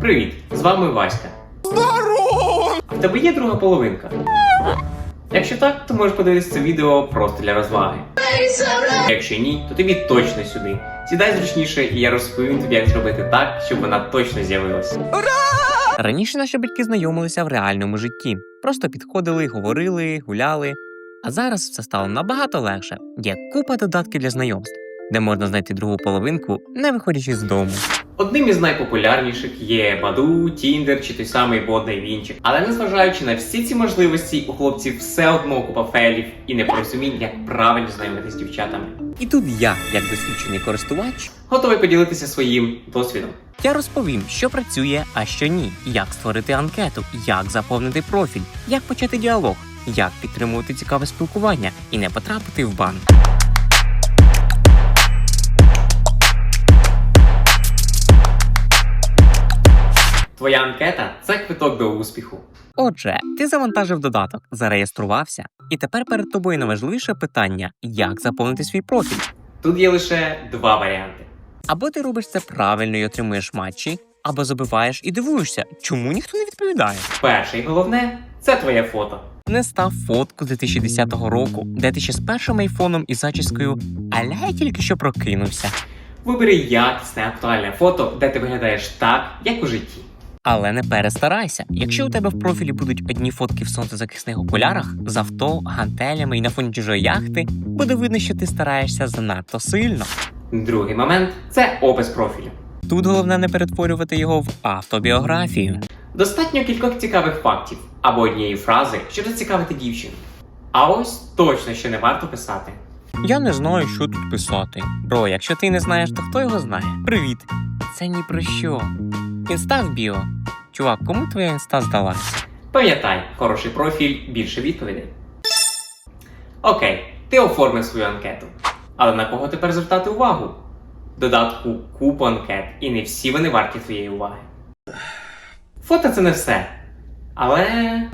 Привіт, з вами Васька. Здорово! А в тебе є друга половинка? Якщо так, то можеш подивитися це відео просто для розваги. Якщо ні, то тобі точно сюди. Сідай зручніше, і я розповім тобі, як зробити так, щоб вона точно з'явилася. Раніше наші батьки знайомилися в реальному житті, просто підходили, говорили, гуляли. А зараз все стало набагато легше. Є купа додатків для знайомств, де можна знайти другу половинку, не виходячи з дому. Одним із найпопулярніших є Баду, Тіндер чи той самий Бодний Вінчик. Але незважаючи на всі ці можливості, у хлопців все одно купа фейлів і непорозумінь, як правильно знайомитися з дівчатами. І тут я, як досвідчений користувач, Готовий поділитися своїм досвідом. я розповім, що працює, а що ні, як створити анкету, як заповнити профіль, як почати діалог, як підтримувати цікаве спілкування і не потрапити в бан. Твоя анкета це квиток до успіху. Отже, ти завантажив додаток, зареєструвався, і тепер перед тобою найважливіше питання, як заповнити свій профіль. Тут є лише два варіанти. Або ти робиш це правильно і отримуєш матчі, або забиваєш і дивуєшся, чому ніхто не відповідає. Перше і головне це твоє фото. Не став фотку 2010 року, де ти ще з першим айфоном і зачіскою, але я тільки що прокинувся. Вибери якісне актуальне фото, де ти виглядаєш так, як у житті. Але не перестарайся. Якщо у тебе в профілі будуть одні фотки в сонцезахисних окулярах з авто, гантелями і на фоні чужої яхти, буде видно, що ти стараєшся занадто сильно. Другий момент це опис профілю. Тут головне не перетворювати його в автобіографію. Достатньо кількох цікавих фактів або однієї фрази, щоб зацікавити дівчину. А ось точно ще не варто писати. Я не знаю, що тут писати. Бро, якщо ти не знаєш, то хто його знає? Привіт. Це ні про що. Інста в біо. Чувак, кому твоя інста здалася? Пам'ятай, хороший профіль більше відповідей. Окей, ти оформив свою анкету. Але на кого тепер звертати увагу? Додатку купу анкет, і не всі вони варті твоєї уваги. Фото це не все. Але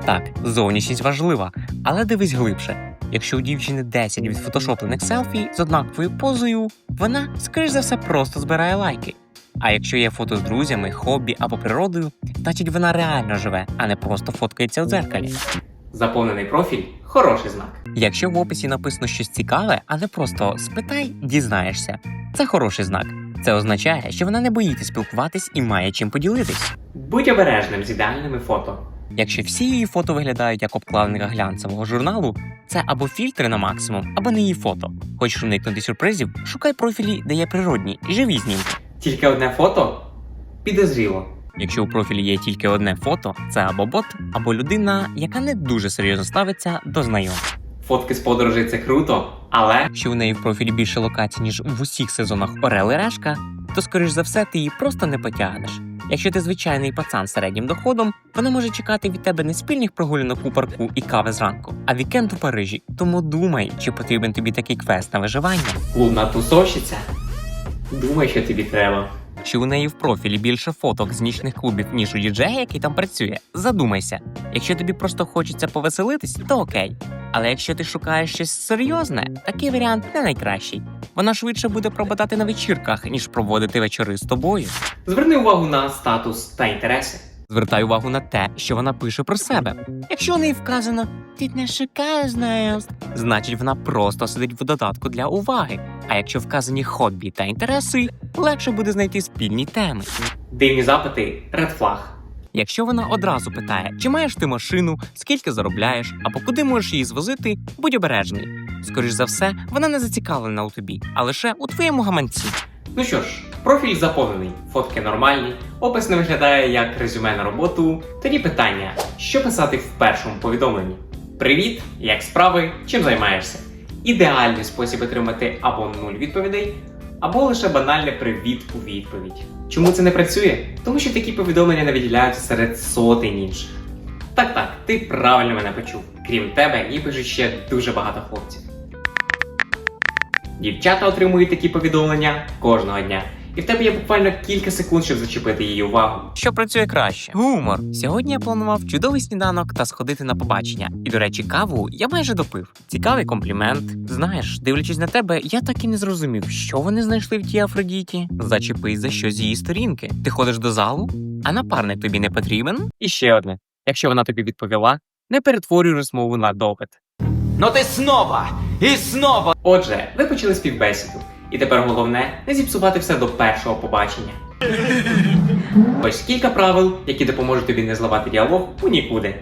Так, зовнішність важлива, але дивись глибше. Якщо у дівчини 10 відфотошоплених селфі з однаковою позою, вона, скоріш за все, просто збирає лайки. А якщо є фото з друзями, хобі або природою, значить вона реально живе, а не просто фоткається у дзеркалі. заповнений профіль хороший знак. Якщо в описі написано щось цікаве, а не просто спитай, дізнаєшся. Це хороший знак. Це означає, що вона не боїться спілкуватись і має чим поділитись. Будь обережним з ідеальними фото. Якщо всі її фото виглядають як обкладинка глянцевого журналу, це або фільтри на максимум, або не її фото. Хочеш уникнути сюрпризів, шукай профілі, де є природні і живі знімки. Тільки одне фото підозріло. Якщо у профілі є тільки одне фото, це або бот, або людина, яка не дуже серйозно ставиться до знайомств. Фотки з подорожей це круто, але Якщо у неї в профілі більше локацій, ніж в усіх сезонах Орел і Решка, то скоріш за все ти її просто не потягнеш. Якщо ти звичайний пацан з середнім доходом, вона може чекати від тебе не спільних прогулянок у парку і кави зранку, а вікенд у Парижі. Тому думай, чи потрібен тобі такий квест на виживання. клубна тусовщиця. Думай, що тобі треба. Чи у неї в профілі більше фоток з нічних клубів, ніж у діджея, який там працює? Задумайся. Якщо тобі просто хочеться повеселитись, то окей. Але якщо ти шукаєш щось серйозне, такий варіант не найкращий. Вона швидше буде пропадати на вечірках, ніж проводити вечори з тобою. Зверни увагу на статус та інтереси. Звертай увагу на те, що вона пише про себе. Якщо у неї вказано ти не шукаєш знайомств, значить вона просто сидить в додатку для уваги. А якщо вказані хобі та інтереси, легше буде знайти спільні теми. Дивні запити Red Flag. Якщо вона одразу питає, чи маєш ти машину, скільки заробляєш, або куди можеш її звозити, будь обережний. Скоріш за все, вона не зацікавлена у тобі, а лише у твоєму гаманці. Ну що ж, профіль заповнений, фотки нормальні, опис не виглядає як резюме на роботу. Тоді питання: що писати в першому повідомленні? Привіт, як справи, чим займаєшся? Ідеальний спосіб отримати або нуль відповідей, або лише банальне привіт у відповідь. Чому це не працює? Тому що такі повідомлення не виділяються серед сотень інших. Так, так, ти правильно мене почув. Крім тебе, їй пишуть ще дуже багато хлопців. Дівчата отримують такі повідомлення кожного дня. І в тебе є буквально кілька секунд, щоб зачепити її увагу. Що працює краще? Гумор. Сьогодні я планував чудовий сніданок та сходити на побачення. І, до речі, каву я майже допив. Цікавий комплімент. Знаєш, дивлячись на тебе, я так і не зрозумів, що вони знайшли в тій Афродіті. Зачепись за що з її сторінки. Ти ходиш до залу? а напарник тобі не потрібен? І ще одне: якщо вона тобі відповіла, не перетворюй розмову на допит. Но ты снова и снова Отже, ви почали співбесіду, і тепер головне не зіпсувати все до першого побачення. Ось кілька правил, які допоможуть тобі не зламати діалог у нікуди.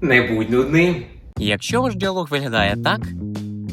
Не будь нудним. Якщо ваш діалог виглядає так,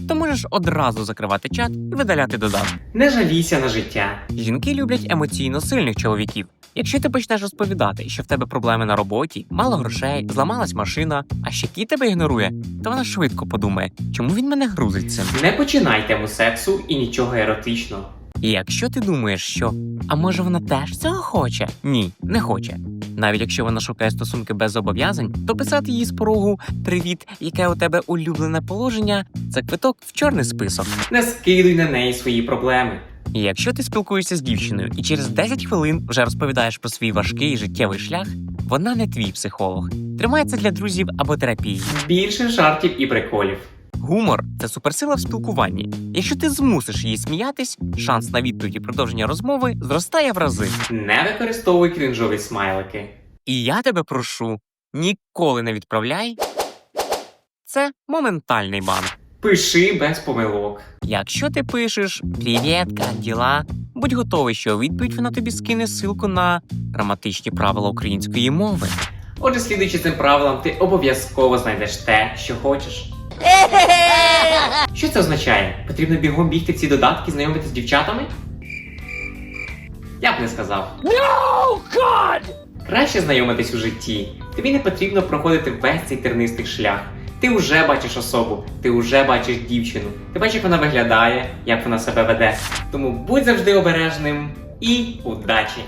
то можеш одразу закривати чат і видаляти додаток. Не жалійся на життя. Жінки люблять емоційно сильних чоловіків. Якщо ти почнеш розповідати, що в тебе проблеми на роботі, мало грошей, зламалась машина, а ще кіт тебе ігнорує, то вона швидко подумає, чому він мене грузить цим. Не починай тему сексу і нічого еротичного. І якщо ти думаєш, що а може вона теж цього хоче? Ні, не хоче. Навіть якщо вона шукає стосунки без зобов'язань, то писати їй з порогу Привіт, яке у тебе улюблене положення це квиток в чорний список. Не скидуй на неї свої проблеми. Якщо ти спілкуєшся з дівчиною і через 10 хвилин вже розповідаєш про свій важкий життєвий шлях, вона не твій психолог. Тримай це для друзів або терапії. Більше жартів і приколів. Гумор це суперсила в спілкуванні. Якщо ти змусиш її сміятись, шанс на відповідь і продовження розмови зростає в рази. Не використовуй крінжові смайлики. І я тебе прошу, ніколи не відправляй. Це моментальний бан. Пиши без помилок. Якщо ти пишеш Привіт, як діла, будь готовий, що у відповідь вона тобі скине ссылку на граматичні правила української мови. Отже, слідуючи цим правилам, ти обов'язково знайдеш те, що хочеш. Що це означає? Потрібно бігом бігти в ці додатки, знайомитися з дівчатами? Я б не сказав. No, God! Краще знайомитись у житті. Тобі не потрібно проходити весь цей тернистий шлях. Ти вже бачиш особу, ти вже бачиш дівчину. Ти бачиш, як вона виглядає, як вона себе веде. Тому будь завжди обережним і удачі!